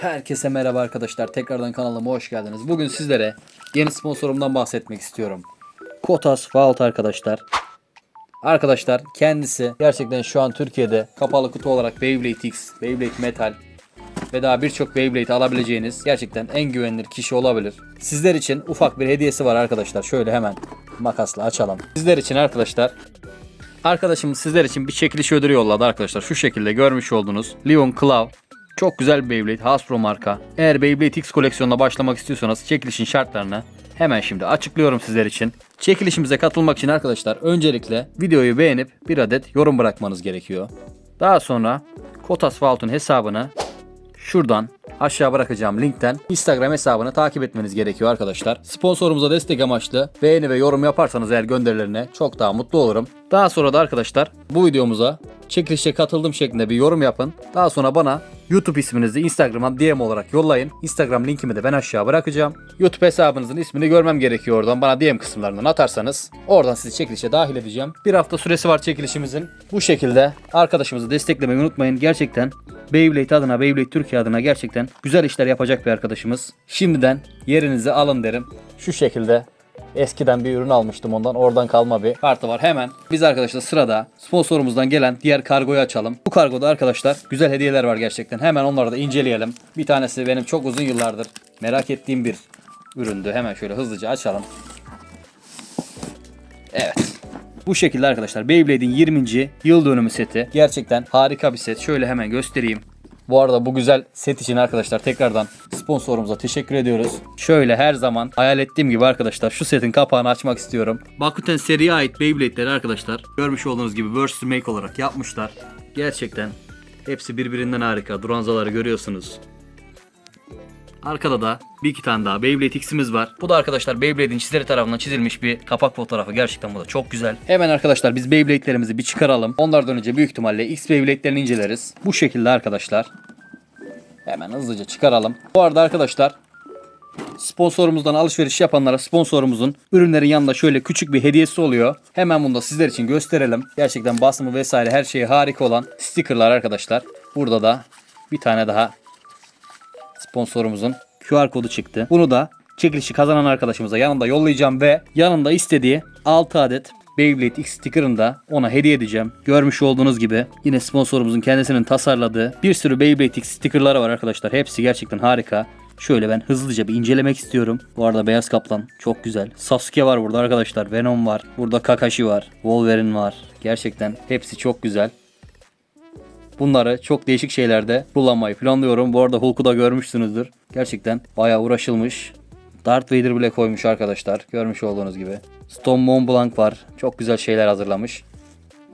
Herkese merhaba arkadaşlar. Tekrardan kanalıma hoş geldiniz. Bugün sizlere yeni sponsorumdan bahsetmek istiyorum. Kotas Vault arkadaşlar. Arkadaşlar kendisi gerçekten şu an Türkiye'de kapalı kutu olarak Beyblade X, Beyblade Metal ve daha birçok Beyblade alabileceğiniz gerçekten en güvenilir kişi olabilir. Sizler için ufak bir hediyesi var arkadaşlar. Şöyle hemen makasla açalım. Sizler için arkadaşlar Arkadaşımız sizler için bir çekiliş ödülü yolladı arkadaşlar. Şu şekilde görmüş olduğunuz Leon Claw. Çok güzel bir Beyblade. Hasbro marka. Eğer Beyblade X koleksiyonuna başlamak istiyorsanız çekilişin şartlarını hemen şimdi açıklıyorum sizler için. Çekilişimize katılmak için arkadaşlar öncelikle videoyu beğenip bir adet yorum bırakmanız gerekiyor. Daha sonra Kotas Vault'un hesabını şuradan aşağı bırakacağım linkten Instagram hesabını takip etmeniz gerekiyor arkadaşlar. Sponsorumuza destek amaçlı beğeni ve yorum yaparsanız eğer gönderilerine çok daha mutlu olurum. Daha sonra da arkadaşlar bu videomuza çekilişe katıldım şeklinde bir yorum yapın. Daha sonra bana YouTube isminizi Instagram'dan DM olarak yollayın. Instagram linkimi de ben aşağı bırakacağım. YouTube hesabınızın ismini görmem gerekiyor oradan. Bana DM kısımlarından atarsanız oradan sizi çekilişe dahil edeceğim. Bir hafta süresi var çekilişimizin. Bu şekilde arkadaşımızı desteklemeyi unutmayın. Gerçekten Beyblade adına, Beyblade Türkiye adına gerçekten güzel işler yapacak bir arkadaşımız. Şimdiden yerinizi alın derim. Şu şekilde Eskiden bir ürün almıştım ondan. Oradan kalma bir kartı var. Hemen biz arkadaşlar sırada sponsorumuzdan gelen diğer kargoyu açalım. Bu kargoda arkadaşlar güzel hediyeler var gerçekten. Hemen onları da inceleyelim. Bir tanesi benim çok uzun yıllardır merak ettiğim bir üründü. Hemen şöyle hızlıca açalım. Evet. Bu şekilde arkadaşlar Beyblade'in 20. yıl dönümü seti. Gerçekten harika bir set. Şöyle hemen göstereyim. Bu arada bu güzel set için arkadaşlar tekrardan sponsorumuza teşekkür ediyoruz. Şöyle her zaman hayal ettiğim gibi arkadaşlar şu setin kapağını açmak istiyorum. Bakuten seriye ait Beyblade'leri arkadaşlar görmüş olduğunuz gibi Burst Make olarak yapmışlar. Gerçekten hepsi birbirinden harika. Duranzaları görüyorsunuz. Arkada da bir iki tane daha Beyblade X'imiz var. Bu da arkadaşlar Beyblade'in çizeri tarafından çizilmiş bir kapak fotoğrafı. Gerçekten bu da çok güzel. Hemen arkadaşlar biz Beyblade'lerimizi bir çıkaralım. Onlardan önce büyük ihtimalle X Beyblade'lerini inceleriz. Bu şekilde arkadaşlar. Hemen hızlıca çıkaralım. Bu arada arkadaşlar sponsorumuzdan alışveriş yapanlara sponsorumuzun ürünlerin yanında şöyle küçük bir hediyesi oluyor. Hemen bunu da sizler için gösterelim. Gerçekten basımı vesaire her şeyi harika olan stickerlar arkadaşlar. Burada da bir tane daha sponsorumuzun QR kodu çıktı. Bunu da çekilişi kazanan arkadaşımıza yanında yollayacağım ve yanında istediği 6 adet Beyblade X sticker'ını da ona hediye edeceğim. Görmüş olduğunuz gibi yine sponsorumuzun kendisinin tasarladığı bir sürü Beyblade X sticker'ları var arkadaşlar. Hepsi gerçekten harika. Şöyle ben hızlıca bir incelemek istiyorum. Bu arada Beyaz Kaplan çok güzel. Sasuke var burada arkadaşlar. Venom var. Burada Kakashi var. Wolverine var. Gerçekten hepsi çok güzel. Bunları çok değişik şeylerde kullanmayı planlıyorum. Bu arada Hulk'u da görmüşsünüzdür. Gerçekten bayağı uğraşılmış. Darth Vader bile koymuş arkadaşlar. Görmüş olduğunuz gibi. Stone Mont Blanc var. Çok güzel şeyler hazırlamış.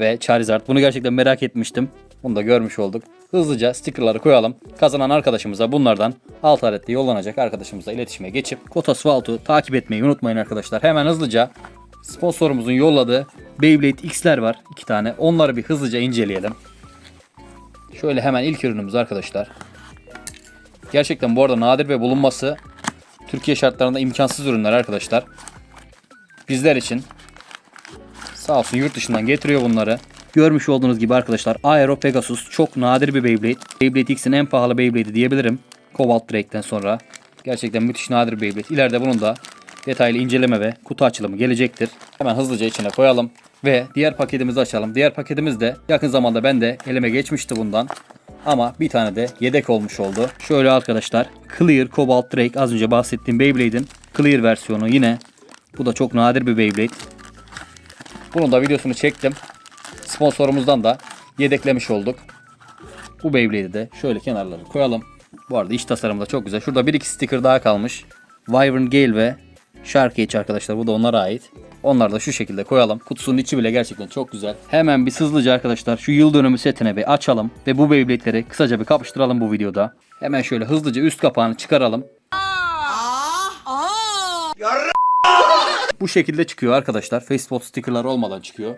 Ve Charizard. Bunu gerçekten merak etmiştim. Bunu da görmüş olduk. Hızlıca stickerları koyalım. Kazanan arkadaşımıza bunlardan alt adette yollanacak arkadaşımızla iletişime geçip Kotas Vault'u takip etmeyi unutmayın arkadaşlar. Hemen hızlıca sponsorumuzun yolladığı Beyblade X'ler var. iki tane. Onları bir hızlıca inceleyelim. Şöyle hemen ilk ürünümüz arkadaşlar. Gerçekten bu arada nadir ve bulunması Türkiye şartlarında imkansız ürünler arkadaşlar. Bizler için sağ olsun yurt dışından getiriyor bunları. Görmüş olduğunuz gibi arkadaşlar Aero Pegasus çok nadir bir Beyblade. Beyblade X'in en pahalı Beyblade'i diyebilirim. Cobalt Drake'den sonra. Gerçekten müthiş nadir Beyblade. İleride bunun da detaylı inceleme ve kutu açılımı gelecektir. Hemen hızlıca içine koyalım. Ve diğer paketimizi açalım. Diğer paketimiz de yakın zamanda ben de elime geçmişti bundan. Ama bir tane de yedek olmuş oldu. Şöyle arkadaşlar Clear Cobalt Drake az önce bahsettiğim Beyblade'in Clear versiyonu yine. Bu da çok nadir bir Beyblade. Bunun da videosunu çektim. Sponsorumuzdan da yedeklemiş olduk. Bu Beyblade'i de şöyle kenarları koyalım. Bu arada iç tasarımı da çok güzel. Şurada bir iki sticker daha kalmış. Wyvern Gale ve Shark Edge arkadaşlar. Bu da onlara ait. Onları da şu şekilde koyalım. Kutusunun içi bile gerçekten çok güzel. Hemen bir hızlıca arkadaşlar şu yıl dönümü setine bir açalım. Ve bu Beyblade'leri kısaca bir kapıştıralım bu videoda. Hemen şöyle hızlıca üst kapağını çıkaralım. Bu şekilde çıkıyor arkadaşlar. Facebook stickerlar olmadan çıkıyor.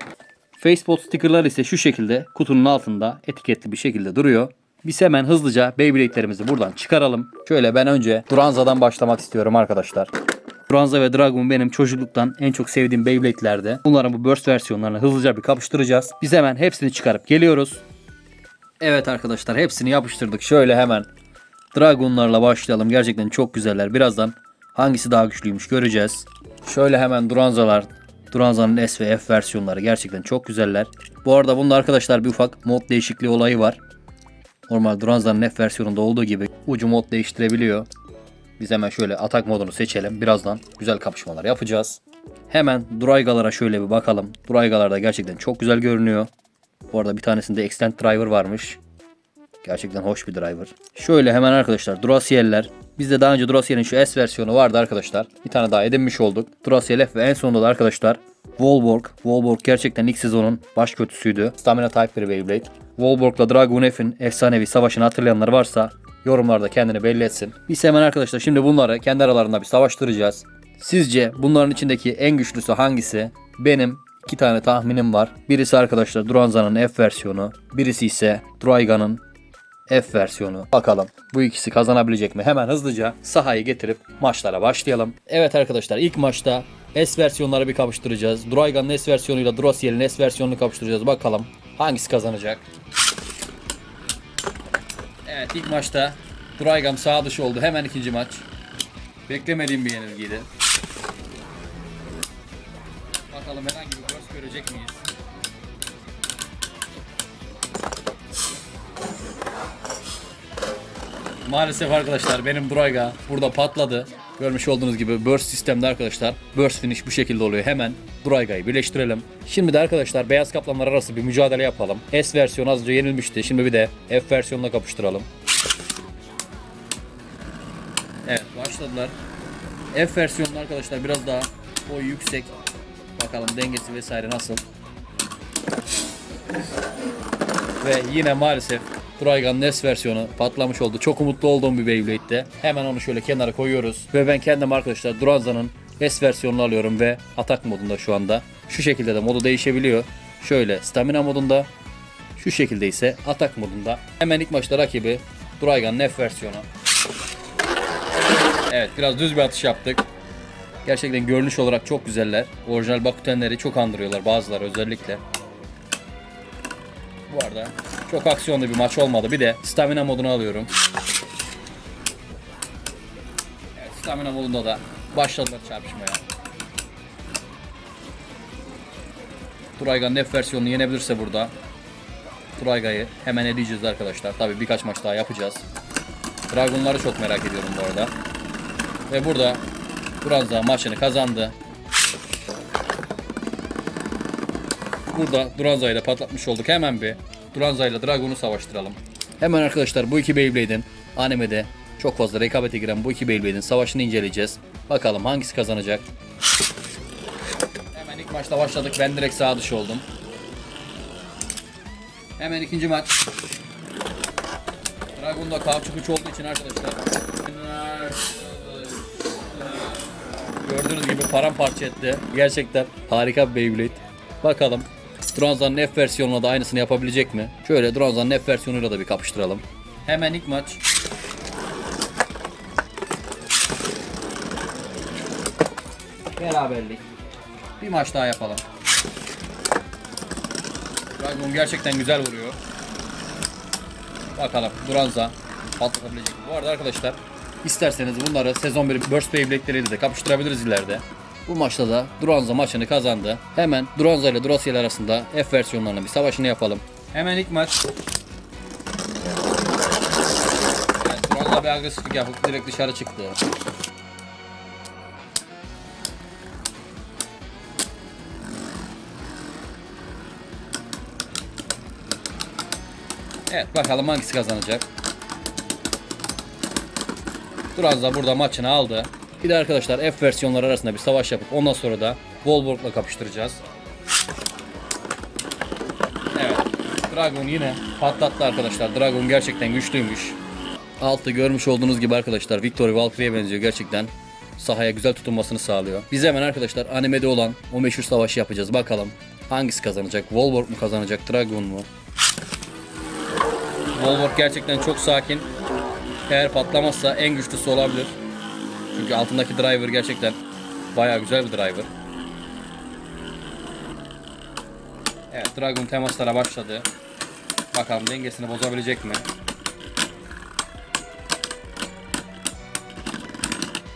Facebook stickerlar ise şu şekilde kutunun altında etiketli bir şekilde duruyor. Biz hemen hızlıca Beyblade'lerimizi buradan çıkaralım. Şöyle ben önce Duranza'dan başlamak istiyorum arkadaşlar. Duranza ve Dragon benim çocukluktan en çok sevdiğim Beyblade'lerdi. Bunların bu burst versiyonlarını hızlıca bir kapıştıracağız. Biz hemen hepsini çıkarıp geliyoruz. Evet arkadaşlar hepsini yapıştırdık. Şöyle hemen Dragonlarla başlayalım. Gerçekten çok güzeller. Birazdan hangisi daha güçlüymüş göreceğiz. Şöyle hemen Duranzalar. Duranza'nın S ve F versiyonları gerçekten çok güzeller. Bu arada bunda arkadaşlar bir ufak mod değişikliği olayı var. Normal Duranza'nın F versiyonunda olduğu gibi ucu mod değiştirebiliyor. Biz hemen şöyle atak modunu seçelim. Birazdan güzel kapışmalar yapacağız. Hemen Duraygalara şöyle bir bakalım. Duraygalar da gerçekten çok güzel görünüyor. Bu arada bir tanesinde Extend Driver varmış. Gerçekten hoş bir driver. Şöyle hemen arkadaşlar Duracell'ler. Bizde daha önce Duracell'in şu S versiyonu vardı arkadaşlar. Bir tane daha edinmiş olduk. Duracell F ve en sonunda da arkadaşlar Volborg. Volborg gerçekten ilk sezonun baş kötüsüydü. Stamina Type bir Beyblade. Volborg'la Dragon F'in efsanevi savaşını hatırlayanlar varsa yorumlarda kendini belli etsin. Biz hemen arkadaşlar şimdi bunları kendi aralarında bir savaştıracağız. Sizce bunların içindeki en güçlüsü hangisi? Benim iki tane tahminim var. Birisi arkadaşlar Duranza'nın F versiyonu. Birisi ise Draiga'nın F versiyonu. Bakalım bu ikisi kazanabilecek mi? Hemen hızlıca sahayı getirip maçlara başlayalım. Evet arkadaşlar ilk maçta S versiyonları bir kapıştıracağız. Draiga'nın S versiyonuyla Duracell'in S versiyonunu kapıştıracağız. Bakalım hangisi kazanacak? Evet ilk maçta Draigam sağ dışı oldu. Hemen ikinci maç. Beklemediğim bir yenilgiydi. Bakalım herhangi bir burst görecek miyiz? Maalesef arkadaşlar benim Durayga burada patladı. Görmüş olduğunuz gibi burst sistemde arkadaşlar burst finish bu şekilde oluyor. Hemen Durayga'yı birleştirelim. Şimdi de arkadaşlar beyaz kaplanlar arası bir mücadele yapalım. S versiyonu az önce yenilmişti. Şimdi bir de F versiyonuna kapıştıralım. Evet başladılar. F versiyonlu arkadaşlar biraz daha boy yüksek. Bakalım dengesi vesaire nasıl. Ve yine maalesef Dragon S versiyonu patlamış oldu. Çok umutlu olduğum bir Beyblade'de. Hemen onu şöyle kenara koyuyoruz. Ve ben kendim arkadaşlar Duranza'nın S versiyonunu alıyorum ve atak modunda şu anda. Şu şekilde de modu değişebiliyor. Şöyle stamina modunda. Şu şekilde ise atak modunda. Hemen ilk maçta rakibi Dragon F versiyonu. Evet biraz düz bir atış yaptık. Gerçekten görünüş olarak çok güzeller. Orijinal Bakutenleri çok andırıyorlar bazıları özellikle. Bu arada çok aksiyonlu bir maç olmadı. Bir de stamina modunu alıyorum. Evet, stamina modunda da başladılar çarpışmaya. Turaygan F versiyonunu yenebilirse burada Turayga'yı hemen eleyeceğiz arkadaşlar. Tabii birkaç maç daha yapacağız. Dragonları çok merak ediyorum bu arada. Ve burada Duranza maçını kazandı. Burada Duranza'yı da patlatmış olduk. Hemen bir Duranza ile Dragon'u savaştıralım. Hemen arkadaşlar bu iki Beyblade'in animede çok fazla rekabete giren bu iki Beyblade'in savaşını inceleyeceğiz. Bakalım hangisi kazanacak. Hemen ilk maçta başladık. Ben direkt sağ dışı oldum. Hemen ikinci maç. Dragon'da kauçuk uç olduğu için arkadaşlar. Gördüğünüz gibi paramparça etti. Gerçekten harika bir Beyblade. Bakalım Duranza'nın F versiyonuna da aynısını yapabilecek mi? Şöyle Duranza'nın F versiyonuyla da bir kapıştıralım. Hemen ilk maç. Beraberlik. Bir maç daha yapalım. Dragon gerçekten güzel vuruyor. Bakalım Duranza patlatabilecek? Bu arada arkadaşlar isterseniz bunları sezon 1 Burst Beyblade'leriyle de kapıştırabiliriz ileride. Bu maçta da Duranza maçını kazandı. Hemen Duranza ile Duracell arasında F versiyonlarının bir savaşını yapalım. Hemen ilk maç. Evet, Duranza bir agresiflik yapıp direkt dışarı çıktı. Evet bakalım hangisi kazanacak. Duranza burada maçını aldı. Bir de arkadaşlar F versiyonları arasında bir savaş yapıp ondan sonra da Volborg'la kapıştıracağız. Evet. Dragon yine patlattı arkadaşlar. Dragon gerçekten güçlüymüş. Altı görmüş olduğunuz gibi arkadaşlar Victory Valkyrie'ye benziyor gerçekten. Sahaya güzel tutunmasını sağlıyor. Biz hemen arkadaşlar animede olan o meşhur savaşı yapacağız. Bakalım hangisi kazanacak? Volborg mu kazanacak? Dragon mu? Volborg gerçekten çok sakin. Eğer patlamazsa en güçlüsü olabilir. Çünkü altındaki driver gerçekten bayağı güzel bir driver. Evet Dragon temaslara başladı. Bakalım dengesini bozabilecek mi?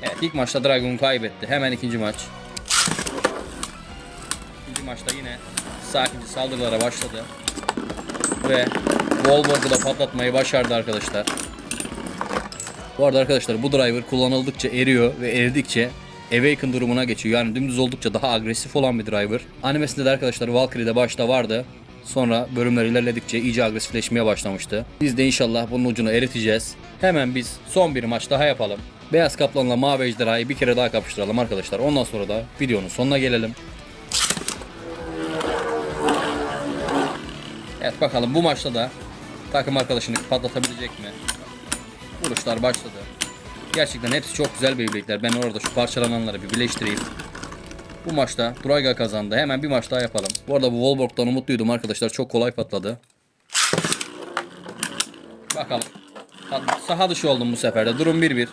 Evet ilk maçta Dragon kaybetti. Hemen ikinci maç. İkinci maçta yine sakince saldırılara başladı. Ve Wolborg'u da patlatmayı başardı arkadaşlar. Bu arada arkadaşlar bu driver kullanıldıkça eriyor ve eridikçe Awaken durumuna geçiyor. Yani dümdüz oldukça daha agresif olan bir driver. Animesinde de arkadaşlar Valkyrie'de başta vardı. Sonra bölümler ilerledikçe iyice agresifleşmeye başlamıştı. Biz de inşallah bunun ucunu eriteceğiz. Hemen biz son bir maç daha yapalım. Beyaz Kaplan'la Mavi Ejderha'yı bir kere daha kapıştıralım arkadaşlar. Ondan sonra da videonun sonuna gelelim. Evet bakalım bu maçta da takım arkadaşını patlatabilecek mi? Vuruşlar başladı. Gerçekten hepsi çok güzel Beyblade'ler. Ben orada şu parçalananları bir birleştireyim. Bu maçta Durayga kazandı. Hemen bir maç daha yapalım. Bu arada bu Wolborg'dan umutluydum arkadaşlar. Çok kolay patladı. Bakalım. Saha dışı oldum bu sefer de. Durum 1-1.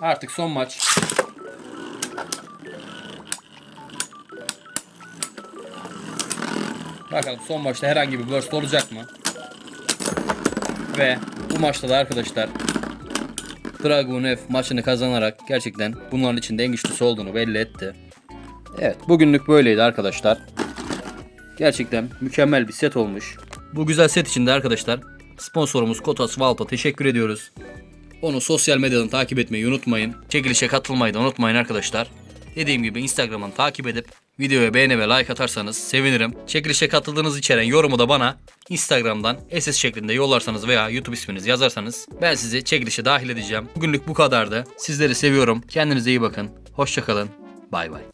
Artık son maç. Bakalım son maçta herhangi bir burst olacak mı? Ve bu maçta da arkadaşlar Dragunov maçını kazanarak gerçekten bunların içinde en güçlüsü olduğunu belli etti. Evet bugünlük böyleydi arkadaşlar. Gerçekten mükemmel bir set olmuş. Bu güzel set için de arkadaşlar sponsorumuz Kotas Valt'a teşekkür ediyoruz. Onu sosyal medyadan takip etmeyi unutmayın. Çekilişe katılmayı da unutmayın arkadaşlar. Dediğim gibi Instagram'dan takip edip videoya beğeni ve like atarsanız sevinirim. Çekilişe katıldığınız içeren yorumu da bana Instagram'dan SS şeklinde yollarsanız veya YouTube isminizi yazarsanız ben sizi çekilişe dahil edeceğim. Bugünlük bu kadardı. Sizleri seviyorum. Kendinize iyi bakın. Hoşçakalın. Bay bay.